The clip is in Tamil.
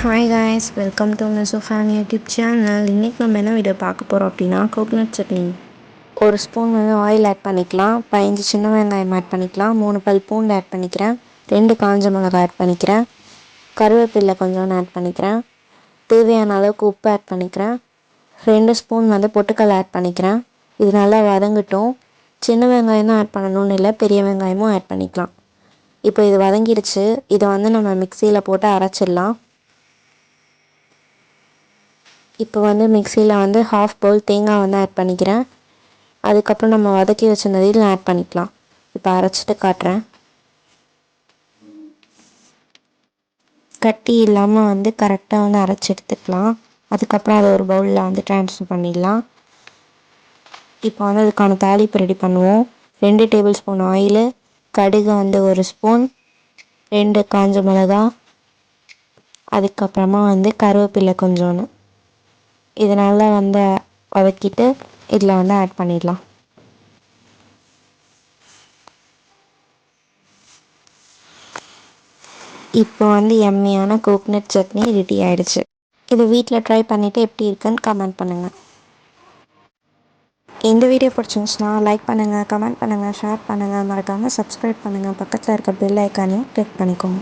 Hi guys welcome to Miso fan YouTube channel இன்றைக்கி நம்ம என்ன வீடியோ பார்க்க போகிறோம் அப்படின்னா கோகனட் சட்னி ஒரு ஸ்பூன் வந்து ஆயில் ஆட் பண்ணிக்கலாம். பதினஞ்சு சின்ன வெங்காயம் ஆட் பண்ணிக்கலாம். மூணு பல் பூண்டு ஆட் பண்ணிக்கிறேன். ரெண்டு காஞ்ச மிளகாய் ஆட் பண்ணிக்கிறேன். கருவேப்பிலை கொஞ்சோன்னு ஆட் பண்ணிக்கிறேன். தேவையான அளவுக்கு உப்பு ஆட் பண்ணிக்கிறேன். ரெண்டு ஸ்பூன் வந்து பொட்டுக்கல் ஆட் பண்ணிக்கிறேன். இது நல்லா வதங்கட்டும். சின்ன வெங்காயம் தான் ஆட் பண்ணணும்னு இல்லை பெரிய வெங்காயமும் ஆட் பண்ணிக்கலாம். இப்போ இது வதங்கிடுச்சு இதை வந்து நம்ம மிக்சியில் போட்டு அரைச்சிடலாம். இப்போ வந்து மிக்சியில் வந்து ஹாஃப் பவுல் தேங்காய் வந்து ஆட் பண்ணிக்கிறேன். அதுக்கப்புறம் நம்ம வதக்கி வச்சிருந்ததையும் ஆட் பண்ணிக்கலாம். இப்போ அரைச்சிட்டு காட்டுறேன். கட்டி இல்லாமல் வந்து கரெக்டாக வந்து அரைச்சி எடுத்துக்கலாம். அதுக்கப்புறம் அதை ஒரு பவுலில் வந்து ட்ரான்ஸ்ஃபர் பண்ணிடலாம். இப்போ வந்து அதுக்கான தாளிப்பு ரெடி பண்ணுவோம். ரெண்டு டேபிள் ஸ்பூன் ஆயிலு கடுகு வந்து ஒரு ஸ்பூன் ரெண்டு காஞ்ச மிளகா அதுக்கப்புறமா வந்து கருவேப்பிலை கொஞ்சோன்னு. இது நல்லா வந்து வதக்கிட்டு இதில் வந்து ஆட் பண்ணிடலாம். இப்போ வந்து எம்மியான கோக்னட் சட்னி ரெடி ஆயிடுச்சு. இது வீட்டில் ட்ரை பண்ணிவிட்டு எப்படி இருக்குன்னு கமெண்ட் பண்ணுங்கள் இந்த வீடியோ பிடிச்சிருந்துச்சுன்னா லைக் பண்ணுங்கள் கமெண்ட் பண்ணுங்கள் ஷேர் பண்ணுங்கள் மறக்காமல் சப்ஸ்கிரைப் பண்ணுங்கள் பக்கத்தில் இருக்க பெல் ஐக்கானையும் கிளிக் பண்ணிக்கோங்க.